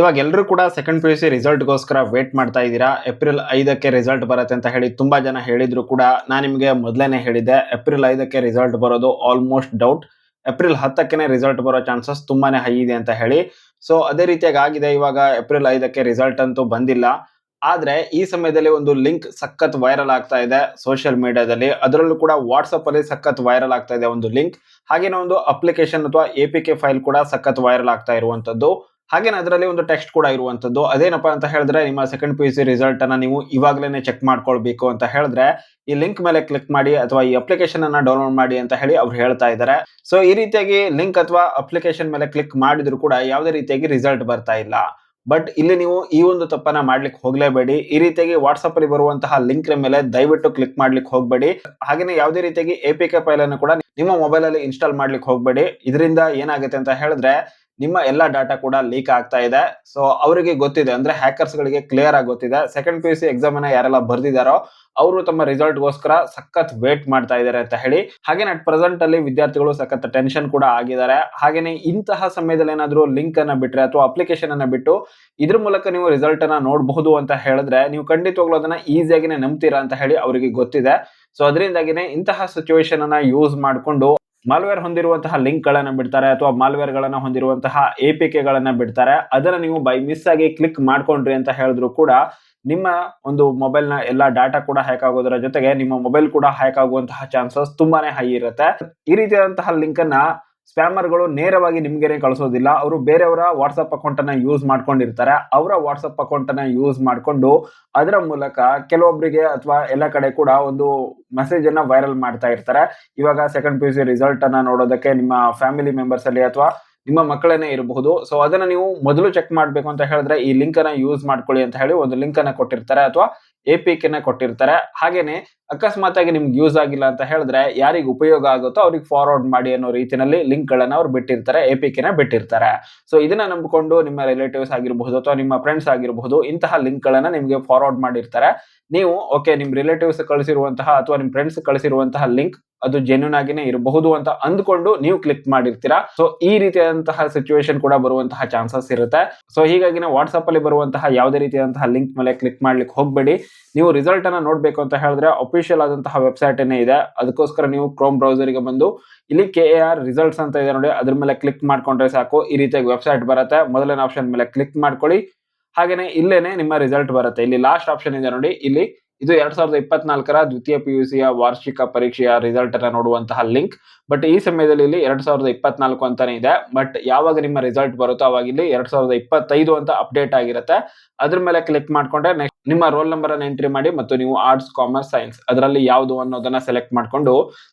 ಇವಾಗ ಎಲ್ಲರೂ ಕೂಡ ಸೆಕೆಂಡ್ ಪಿ ಯು ಸಿ ರಿಸಲ್ಟ್ಗೋಸ್ಕರ ವೇಟ್ ಮಾಡ್ತಾ ಇದ್ದೀರಾ? ಏಪ್ರಿಲ್ ಐದಕ್ಕೆ ರಿಸಲ್ಟ್ ಬರುತ್ತೆ ಅಂತ ಹೇಳಿ ತುಂಬ ಜನ ಹೇಳಿದ್ರು ಕೂಡ. ನಾನು ನಿಮಗೆ ಮೊದಲೇ ಹೇಳಿದ್ದೆ ಏಪ್ರಿಲ್ ಐದಕ್ಕೆ ರಿಸಲ್ಟ್ ಬರೋದು ಆಲ್ಮೋಸ್ಟ್ ಡೌಟ್ ಏಪ್ರಿಲ್ ಹತ್ತಕ್ಕೆ ರಿಸಲ್ಟ್ ಬರೋ ಚಾನ್ಸಸ್ ತುಂಬಾ ಹೈ ಇದೆ ಅಂತ ಹೇಳಿ. ಸೊ ಅದೇ ರೀತಿಯಾಗಿ ಆಗಿದೆ ಇವಾಗ ಏಪ್ರಿಲ್ ಐದಕ್ಕೆ ರಿಸಲ್ಟ್ ಅಂತೂ ಬಂದಿಲ್ಲ. ಆದ್ರೆ ಈ ಸಮಯದಲ್ಲಿ ಒಂದು ಲಿಂಕ್ ಸಖತ್ ವೈರಲ್ ಆಗ್ತಾ ಇದೆ ಸೋಷಿಯಲ್ ಮೀಡಿಯಾದಲ್ಲಿ ಅದರಲ್ಲೂ ಕೂಡ ವಾಟ್ಸಪ್ ಅಲ್ಲಿ ಸಖತ್ ವೈರಲ್ ಆಗ್ತಾ ಇದೆ ಒಂದು ಲಿಂಕ್ ಹಾಗೇನೋ ಒಂದು ಅಪ್ಲಿಕೇಶನ್ ಅಥವಾ ಎ ಫೈಲ್ ಕೂಡ ಸಖತ್ ವೈರಲ್ ಆಗ್ತಾ ಇರುವಂತದ್ದು ಹಾಗೇನೆ ಅದರಲ್ಲಿ ಒಂದು ಟೆಕ್ಸ್ಟ್ ಕೂಡ ಇರುವಂತದ್ದು. ಅದೇನಪ್ಪ ಅಂತ ಹೇಳಿದ್ರೆ ನಿಮ್ಮ ಸೆಕೆಂಡ್ ಪಿ ಯು ರಿಸಲ್ಟ್ ಅನ್ನ ನೀವು ಇವಾಗಲೇ ಚೆಕ್ ಮಾಡ್ಕೊಳ್ಬೇಕು ಅಂತ ಹೇಳಿದ್ರೆ ಈ ಲಿಂಕ್ ಮೇಲೆ ಕ್ಲಿಕ್ ಮಾಡಿ ಅಥವಾ ಈ ಅಪ್ಲಿಕೇಶನ್ ಅನ್ನ ಡೌನ್ಲೋಡ್ ಮಾಡಿ ಅಂತ ಹೇಳಿ ಅವ್ರು ಹೇಳ್ತಾ ಇದ್ದಾರೆ ಸೊ ಈ ರೀತಿಯಾಗಿ ಲಿಂಕ್ ಅಥವಾ ಅಪ್ಲಿಕೇಶನ್ ಮೇಲೆ ಕ್ಲಿಕ್ ಮಾಡಿದ್ರು ಕೂಡ ಯಾವುದೇ ರೀತಿಯಾಗಿ ರಿಸಲ್ಟ್ ಬರ್ತಾ ಇಲ್ಲ. ಬಟ್ ಇಲ್ಲಿ ನೀವು ಈ ಒಂದು ತಪ್ಪನ್ನ ಮಾಡ್ಲಿಕ್ಕೆ ಹೋಗ್ಲೇಬೇಡಿ. ಈ ರೀತಿಯಾಗಿ ವಾಟ್ಸ್ಆಪ್ ಅಲ್ಲಿ ಬರುವಂತಹ ಲಿಂಕ್ ಮೇಲೆ ದಯವಿಟ್ಟು ಕ್ಲಿಕ್ ಮಾಡ್ಲಿಕ್ಕೆ ಹೋಗ್ಬೇಡಿ. ಹಾಗೇನೆ ಯಾವುದೇ ರೀತಿಯಾಗಿ ಎ ಪಿ ಕೆ ಫೈಲ್ ಅನ್ನು ಕೂಡ ನಿಮ್ಮ ಮೊಬೈಲ್ ಅಲ್ಲಿ ಇನ್ಸ್ಟಾಲ್ ಮಾಡ್ಲಿಕ್ಕೆ ಹೋಗ್ಬೇಡಿ. ಇದರಿಂದ ಏನಾಗುತ್ತೆ ಅಂತ ಹೇಳಿದ್ರೆ ನಿಮ್ಮ ಎಲ್ಲಾ ಡಾಟಾ ಕೂಡ ಲೀಕ್ ಆಗ್ತಾ ಇದೆ. ಸೊ ಅವರಿಗೆ ಗೊತ್ತಿದೆ, ಅಂದ್ರೆ ಹ್ಯಾಕರ್ಸ್ ಗಳಿಗೆ ಕ್ಲಿಯರ್ ಆಗಿ ಗೊತ್ತಿದೆ. Second P U C exam ಅನ್ನ ಯಾರೆಲ್ಲ ಬರ್ದಿದಾರೋ, ಅವರು ತಮ್ಮ ರಿಸಲ್ಟ್ ಗೋಸ್ಕರ ಸಖತ್ ವೇಟ್ ಮಾಡ್ತಾ ಇದ್ದಾರೆ ಅಂತ ಹೇಳಿ. ಹಾಗೇನೆ ಅಟ್ ಪ್ರೆಸೆಂಟ್ ಅಲ್ಲಿ ವಿದ್ಯಾರ್ಥಿಗಳು ಸಖತ್ ಟೆನ್ಷನ್ ಕೂಡ ಆಗಿದ್ದಾರೆ. ಹಾಗೇನೆ ಇಂತಹ ಸಮಯದಲ್ಲಿ ಏನಾದ್ರು ಲಿಂಕ್ ಅನ್ನ ಬಿಟ್ರೆ ಅಥವಾ ಅಪ್ಲಿಕೇಶನ್ ಅನ್ನ ಬಿಟ್ಟು ಇದ್ರ ಮೂಲಕ ನೀವು ರಿಸಲ್ಟ್ ಅನ್ನ ನೋಡಬಹುದು ಅಂತ ಹೇಳಿದ್ರೆ, ನೀವು ಖಂಡಿತವಾಗ್ಲೂ ಅದನ್ನ ಈಸಿಯಾಗಿನೇ ನಂಬ್ತೀರಾ ಅಂತ ಹೇಳಿ ಅವರಿಗೆ ಗೊತ್ತಿದೆ. ಸೊ ಅದರಿಂದಾಗಿನೇ ಇಂತಹ ಸಿಚುವೇಶನ್ ಅನ್ನ ಯೂಸ್ ಮಾಡಿಕೊಂಡು ಮಾಲ್ವೇರ್ ಹೊಂದಿರುವಂತಹ ಲಿಂಕ್ ಗಳನ್ನ ಬಿಡ್ತಾರೆ ಅಥವಾ ಮಾಲ್ವೇರ್ ಗಳನ್ನ ಹೊಂದಿರುವಂತಹ ಎ ಪಿ ಕೆ ಗಳನ್ನ ಬಿಡ್ತಾರೆ. ಅದನ್ನ ನೀವು ಬೈ ಮಿಸ್ ಆಗಿ ಕ್ಲಿಕ್ ಮಾಡ್ಕೊಂಡ್ರಿ ಅಂತ ಹೇಳಿದ್ರು ಕೂಡ ನಿಮ್ಮ ಒಂದು ಮೊಬೈಲ್ನ ಎಲ್ಲಾ ಡಾಟಾ ಕೂಡ ಹ್ಯಾಕ್ ಆಗೋದರ ಜೊತೆಗೆ ನಿಮ್ಮ ಮೊಬೈಲ್ ಕೂಡ ಹ್ಯಾಕ್ ಆಗುವಂತಹ ಚಾನ್ಸಸ್ ತುಂಬಾನೇ ಹೈ ಇರುತ್ತೆ. ಈ ರೀತಿಯಾದಂತಹ ಲಿಂಕ್ ಅನ್ನ ಸ್ಪ್ಯಾಮರ್ಗಳು ನೇರವಾಗಿ ನಿಮ್ಗೆ ಕಳಿಸೋದಿಲ್ಲ. ಅವರು ಬೇರೆಯವರ ವಾಟ್ಸಪ್ ಅಕೌಂಟ್ ಯೂಸ್ ಮಾಡ್ಕೊಂಡಿರ್ತಾರೆ. ಅವರ ವಾಟ್ಸಪ್ ಅಕೌಂಟ್ ಯೂಸ್ ಮಾಡ್ಕೊಂಡು ಅದರ ಮೂಲಕ ಕೆಲವೊಬ್ಬರಿಗೆ ಅಥವಾ ಎಲ್ಲ ಕಡೆ ಕೂಡ ಒಂದು ಮೆಸೇಜ್ ಅನ್ನ ವೈರಲ್ ಮಾಡ್ತಾ ಇರ್ತಾರೆ. ಇವಾಗ second P U C result ಅನ್ನ ನೋಡೋದಕ್ಕೆ ನಿಮ್ಮ ಫ್ಯಾಮಿಲಿ ಮೆಂಬರ್ಸ್ ಅಲ್ಲಿ ಅಥವಾ ನಿಮ್ಮ ಮಕ್ಕಳನ್ನೇ ಇರಬಹುದು. ಸೊ ಅದನ್ನ ನೀವು ಮೊದಲು ಚೆಕ್ ಮಾಡಬೇಕು ಅಂತ ಹೇಳಿದ್ರೆ ಈ ಲಿಂಕ್ ಅನ್ನ ಯೂಸ್ ಮಾಡ್ಕೊಳ್ಳಿ ಅಂತ ಹೇಳಿ ಒಂದು ಲಿಂಕ್ ಅನ್ನ ಕೊಟ್ಟಿರ್ತಾರೆ ಅಥವಾ ಎ ಪಿ ಕೆನ ಕೊಟ್ಟಿರ್ತಾರೆ. ಹಾಗೇನೆ ಅಕಸ್ಮಾತ್ ಆಗಿ ನಿಮ್ಗೆ ಯೂಸ್ ಆಗಿಲ್ಲ ಅಂತ ಹೇಳಿದ್ರೆ ಯಾರಿಗೆ ಉಪಯೋಗ ಆಗುತ್ತೋ ಅವ್ರಿಗೆ ಫಾರ್ವರ್ಡ್ ಮಾಡಿ ಅನ್ನೋ ರೀತಿಯಲ್ಲಿ ಲಿಂಕ್ ಗಳನ್ನ ಅವ್ರು ಬಿಟ್ಟಿರ್ತಾರೆ ಎ ಪಿ ಕೆನ ಬಿಟ್ಟಿರ್ತಾರೆ. ಸೊ ಇದನ್ನ ನಂಬಿಕೊಂಡು ನಿಮ್ಮ ರಿಲೇಟಿವ್ಸ್ ಆಗಿರಬಹುದು ಅಥವಾ ನಿಮ್ಮ ಫ್ರೆಂಡ್ಸ್ ಆಗಿರಬಹುದು, ಇಂತಹ ಲಿಂಕ್ ಗಳನ್ನ ನಿಮಗೆ ಫಾರ್ವರ್ಡ್ ಮಾಡಿರ್ತಾರೆ. ನೀವು ಓಕೆ ನಿಮ್ ರಿಲೇಟಿವ್ಸ್ ಕಳಿಸಿರುವಂತಹ ಅಥವಾ ನಿಮ್ ಫ್ರೆಂಡ್ಸ್ ಕಳಿಸಿರುವಂತಹ ಲಿಂಕ್ ಅದು ಜೆನ್ಯೂನ್ ಆಗಿನೇ ಇರಬಹುದು ಅಂತ ಅಂದ್ಕೊಂಡು ನೀವು ಕ್ಲಿಕ್ ಮಾಡಿರ್ತೀರಾ. ಸೊ ಈ ರೀತಿಯಾದಂತಹ ಸಿಚುವೇಶನ್ ಕೂಡ ಬರುವಂತಹ ಚಾನ್ಸಸ್ ಇರುತ್ತೆ. ಸೊ ಹೀಗಾಗಿ ವಾಟ್ಸ್ಆಪ್ ಅಲ್ಲಿ ಬರುವಂತಹ ಯಾವುದೇ ರೀತಿಯಾದಂತಹ ಲಿಂಕ್ ಮೇಲೆ ಕ್ಲಿಕ್ ಮಾಡ್ಲಿಕ್ಕೆ ಹೋಗ್ಬೇಡಿ. ನೀವು ರಿಸಲ್ಟ್ ಅನ್ನ ನೋಡ್ಬೇಕು ಅಂತ ಹೇಳಿದ್ರೆ ಅಫಿಷಿಯಲ್ ಆದಂತಹ ವೆಬ್ಸೈಟ್ ಏನೇ ಇದೆ, ಅದಕ್ಕೋಸ್ಕರ ನೀವು ಕ್ರೋಮ್ ಬ್ರೌಸರ್ಗೆ ಬಂದು ಇಲ್ಲಿ ಕೆ ಎ ಆರ್ ರಿಸಲ್ಟ್ಸ್ ಅಂತ ಇದೆ ನೋಡಿ, ಅದ್ರ ಮೇಲೆ ಕ್ಲಿಕ್ ಮಾಡ್ಕೊಂಡ್ರೆ ಸಾಕು. ಈ ರೀತಿಯಾಗಿ ವೆಬ್ಸೈಟ್ ಬರುತ್ತೆ. ಮೊದಲನೇ ಆಪ್ಷನ್ ಮೇಲೆ ಕ್ಲಿಕ್ ಮಾಡ್ಕೊಳ್ಳಿ. ಹಾಗೇನೆ ಇಲ್ಲೇನೆ ನಿಮ್ಮ ರಿಸಲ್ಟ್ ಬರುತ್ತೆ. ಇಲ್ಲಿ ಲಾಸ್ಟ್ ಆಪ್ಷನ್ ಇದೆ ನೋಡಿ, ಇಲ್ಲಿ ಇದು ಎರಡ್ ಸಾವಿರದ ಇಪ್ಪತ್ನಾಲ್ಕರ ದ್ವಿತೀಯ ಪಿ ಯು ಸಿಯ ವಾರ್ಷಿಕ ಪರೀಕ್ಷೆಯ ರಿಸಲ್ಟ್ ಅನ್ನ ನೋಡುವಂತಹ ಲಿಂಕ್ ಬಟ್ ಈ ಸಮಯದಲ್ಲಿ ಇಲ್ಲಿ ಎರಡ್ ಸಾವಿರದ ಇಪ್ಪತ್ನಾಲ್ಕು ಅಂತಾನೆ ಇದೆ. ಬಟ್ ಯಾವಾಗ ನಿಮ್ಮ ರಿಸಲ್ಟ್ ಬರುತ್ತೋ ಅವಾಗ ಇಲ್ಲಿ ಎರಡ್ ಸಾವಿರದ ಇಪ್ಪತ್ತೈದು ಅಂತ ಅಪ್ಡೇಟ್ ಆಗಿರುತ್ತೆ. ಅದ್ರ ಮೇಲೆ ಕ್ಲಿಕ್ ಮಾಡ್ಕೊಂಡ್ರೆ ನೆಕ್ಸ್ಟ್ ನಿಮ್ಮ ರೋಲ್ ನಂಬರ್ ಅನ್ನು ಎಂಟ್ರಿ ಮಾಡಿ ಮತ್ತು ನೀವು ಆರ್ಟ್ಸ್ ಕಾಮರ್ಸ್ ಸೈನ್ಸ್ ಅದರಲ್ಲಿ ಯಾವುದು ಅನ್ನೋದನ್ನ ಸೆಲೆಕ್ಟ್ ಮಾಡಿಕೊಂಡು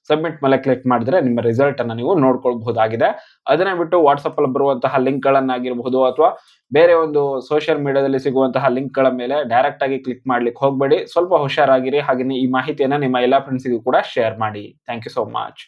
ಸಬ್ಮಿಟ್ ಮೇಲೆ ಕ್ಲಿಕ್ ಮಾಡಿದ್ರೆ ನಿಮ್ಮ ರಿಸಲ್ಟ್ ಅನ್ನ ನೀವು ನೋಡ್ಕೊಳ್ಬಹುದಾಗಿದೆ. ಅದನ್ನ ಬಿಟ್ಟು ವಾಟ್ಸ್ಆಪ್ ಅಲ್ಲಿ ಬರುವಂತಹ ಲಿಂಕ್ ಗಳನ್ನಾಗಿರಬಹುದು ಅಥವಾ ಬೇರೆ ಒಂದು ಸೋಷಿಯಲ್ ಮೀಡಿಯಾದಲ್ಲಿ ಸಿಗುವಂತಹ ಲಿಂಕ್ಗಳ ಮೇಲೆ ಡೈರೆಕ್ಟ್ ಆಗಿ ಕ್ಲಿಕ್ ಮಾಡ್ಲಿಕ್ಕೆ ಹೋಗಬೇಡಿ. ಸ್ವಲ್ಪ ಹುಷಾರಾಗಿರಿ. ಹಾಗೆ ಈ ಮಾಹಿತಿಯನ್ನ ನಿಮ್ಮ ಎಲ್ಲಾ ಫ್ರೆಂಡ್ಸಿಗೂ ಕೂಡ ಶೇರ್ ಮಾಡಿ. Thank you so much